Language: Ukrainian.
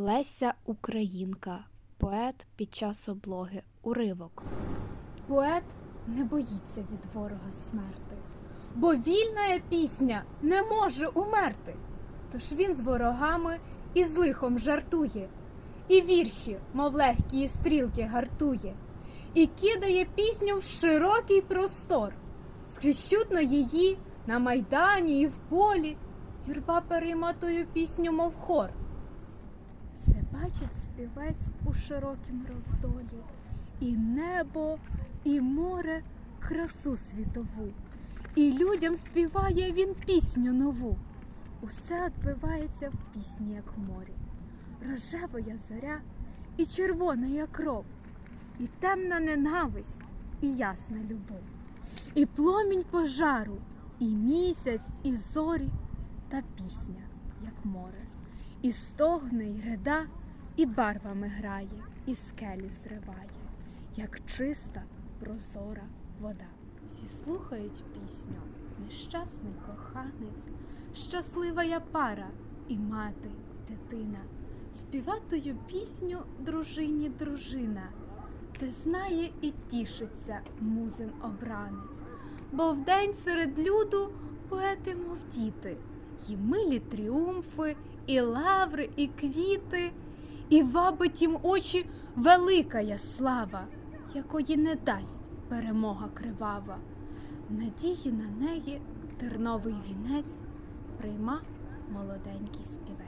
Леся Українка, поет під час облоги. Уривок. Поет не боїться від ворога смерти, бо вільна пісня не може умерти. Тож він з ворогами і з лихом жартує, і вірші, мов легкі стрілки, гартує, і кидає пісню в широкий простор. Скрізь чутно її на майдані і в полі. Юрба перейматою пісню, мов хор. Бачить співець у широкім роздолі, і небо, і море, красу світову, і людям співає він пісню нову. Усе відбивається в пісні, як морі. Рожевая зоря і червона кров, і темна ненависть, і ясна любов, і пломінь пожару, і місяць, і зорі, та пісня, як море, і стогне, і рида, і барвами грає, і скелі зриває, як чиста, прозора вода. Всі слухають пісню, нещасний коханець, щаслива я пара, і мати, і дитина. Співатою пісню дружині дружина, те знає і тішиться музин обранець, бо вдень серед люду поети, мов діти, і милі тріумфи, і лаври, і квіти, і вабить їм очі великая слава, якої не дасть перемога кривава. В надії на неї терновий вінець прийма молоденький співець.